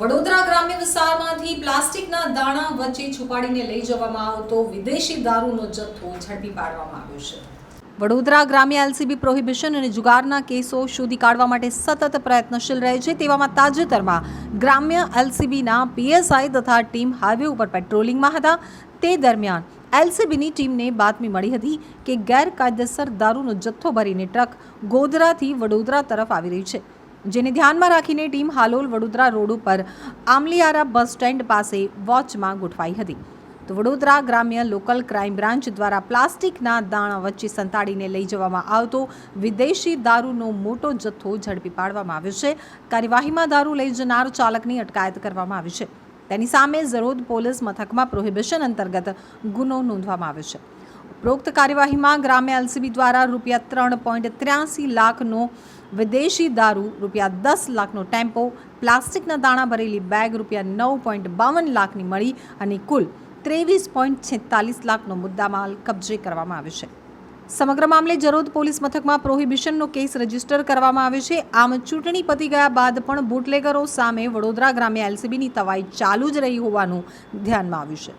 વડોદરા ગ્રામ્ય વિસ્તારમાંથી પ્લાસ્ટિકના દાણા વચ્ચે છુપાડીને લઈ જવામાં આવતો વિદેશી દારૂનો જથ્થો ઝડપી પાડવામાં આવ્યો છે. વડોદરા ગ્રામ્ય એલસીબી પ્રોહિબિશન અને જુગારના કેસો શોધી કાઢવા માટે સતત પ્રયત્નશીલ રહે છે. તેવામાં તાજેતરમાં ગ્રામ્ય એલસીબીના પીએસઆઈ તથા ટીમ હાઈવે ઉપર પેટ્રોલિંગમાં હતા. તે દરમિયાન એલસીબીની ટીમને બાતમી મળી હતી કે ગેરકાયદેસર દારૂનો જથ્થો ભરીને ટ્રક ગોધરાથી વડોદરા તરફ આવી રહી છે. જેને ધ્યાનમાં રાખીને ટીમ હાલોલ વડોદરા રોડ ઉપર આમલીયારા બસ સ્ટેન્ડ પાસે વોચમાં ગોઠવાઈ હતી. તો વડોદરા ગ્રામ્ય લોકલ ક્રાઇમ બ્રાન્ચ દ્વારા પ્લાસ્ટિકના દાણા વચ્ચે સંતાડીને લઈ જવામાં આવતો વિદેશી દારૂનો મોટો જથ્થો ઝડપી પાડવામાં આવ્યો છે. કાર્યવાહીમાં દારૂ લઈ જનાર ચાલકની અટકાયત કરવામાં આવી છે. તેની સામે ઝરોદ પોલીસ મથકમાં પ્રોહિબિશન અંતર્ગત ગુનો નોંધવામાં આવ્યો છે. ઉપરોક્ત કાર્યવાહીમાં ગ્રામ્ય એલસીબી દ્વારા રૂપિયા ત્રણ પોઈન્ટ ત્ર્યાસી લાખનો વિદેશી દારૂ, રૂપિયા દસ લાખનો ટેમ્પો, પ્લાસ્ટિકના દાણા ભરેલી બેગ, રૂપિયા નવ પોઈન્ટ બાવન લાખની મળી અને કુલ ત્રેવીસ પોઈન્ટ છેતાલીસ લાખનો મુદ્દામાલ કબજે કરવામાં આવ્યો છે. સમગ્ર મામલે જરોદ પોલીસ મથકમાં પ્રોહિબિશનનો કેસ રજિસ્ટર કરવામાં આવ્યો છે. આમ ચૂંટણી પતી ગયા બાદ પણ બુટલેગરો સામે વડોદરા ગ્રામ્ય એલસીબીની તવાઈ ચાલુ જ રહી હોવાનું ધ્યાનમાં આવ્યું છે.